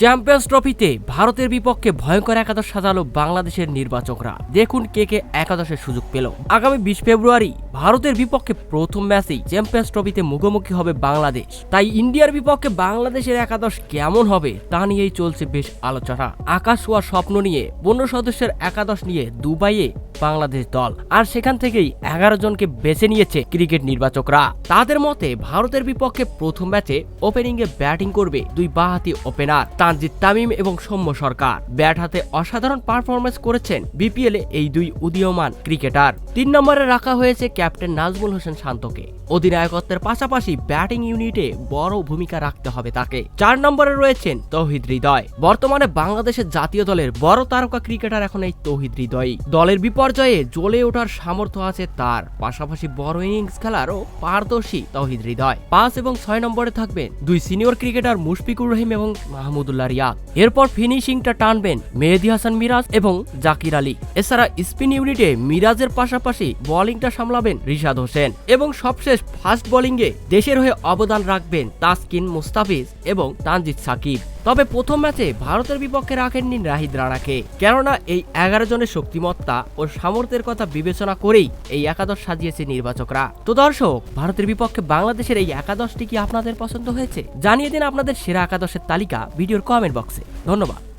Champions ট্রফিতে ভারতের বিপক্ষে ভয়ঙ্কর একাদশ সাজালো বাংলাদেশের নির্বাচকরা। দেখুন কে কে একাদশের সুযোগ পেল। আগামী বিশ ফেব্রুয়ারি ভারতের বিপক্ষে প্রথম ম্যাচেই চ্যাম্পিয়ন্স ট্রফিতে মুখোমুখি হবে বাংলাদেশ। তাই ইন্ডিয়ার বিপক্ষে বাংলাদেশের একাদশ কেমন হবে তা নিয়েই চলছে বেশ আলোচনা। আকাশ হওয়ার স্বপ্ন নিয়ে পনেরো সদস্যের একাদশ নিয়ে দুবাইয়ে বাংলাদেশ দল। আর সেখান থেকেই এগারো জনকে বেছে নিয়েছে ক্রিকেট নির্বাচকরা। তাদের মতে, ভারতের বিপক্ষে প্রথম ম্যাচে ওপেনিংয়ে ব্যাটিং করবে দুই বাহাতি ওপেনার তানজিদ তামিম এবং সৌম্য সরকার। ব্যাট হাতে অসাধারণ পারফরমেন্স করেছেন বিপিএল এ এই দুই উদীয়মান ক্রিকেটার। তিন নম্বরে রাখা হয়েছে ক্যাপ্টেন নাজমুল হোসেন শান্তকে। অধিনায়কত্বের পাশাপাশি ব্যাটিং ইউনিটে বড় ভূমিকা রাখতে হবে তাকে। চার নম্বরে রয়েছেন তৌহিদ হৃদয়। বর্তমানে বাংলাদেশের জাতীয় দলের বড় তারকা ক্রিকেটার এখন এই তৌহিদ হৃদয়ই। দলের বিপর্যয়ে জ্বলে ওঠার সামর্থ্য আছে তার। পাশাপাশি বড় ইনিংস খেলারও পারদর্শী তৌহিদ হৃদয়। পাঁচ এবং ছয় নম্বরে থাকবেন দুই সিনিয়র ক্রিকেটার মুশফিকুর রহিম এবং মাহমুদুল্লাহ রিয়াদ। এরপর ফিনিশিংটা টানবেন মেহেদি হাসান মিরাজ এবং জাকির আলী। এছাড়া স্পিন ইউনিটে মিরাজের পাশাপাশি বোলিংটা সামলাবেন রিশাদ হোসেন। এবং সবশেষ ফাস্ট বোলিংয়ে দেশের হয়ে অবদান রাখবেন তাসকিন মুস্তাফিজ এবং তানজিদ সাকিব। তবে প্রথম ম্যাচে ভারতের বিপক্ষে রাখেননি রাহিদ রানাকে। কেননা এই এগারো জনের শক্তিমত্তা ও সামর্থ্যের কথা বিবেচনা করেই এই একাদশ সাজিয়েছে নির্বাচকরা। তো দর্শক, ভারতের বিপক্ষে বাংলাদেশের এই একাদশটি কি আপনাদের পছন্দ হয়েছে? জানিয়ে দিন আপনাদের সেরা একাদশের তালিকা ভিডিওর কমেন্ট বক্সে ধন্যবাদ।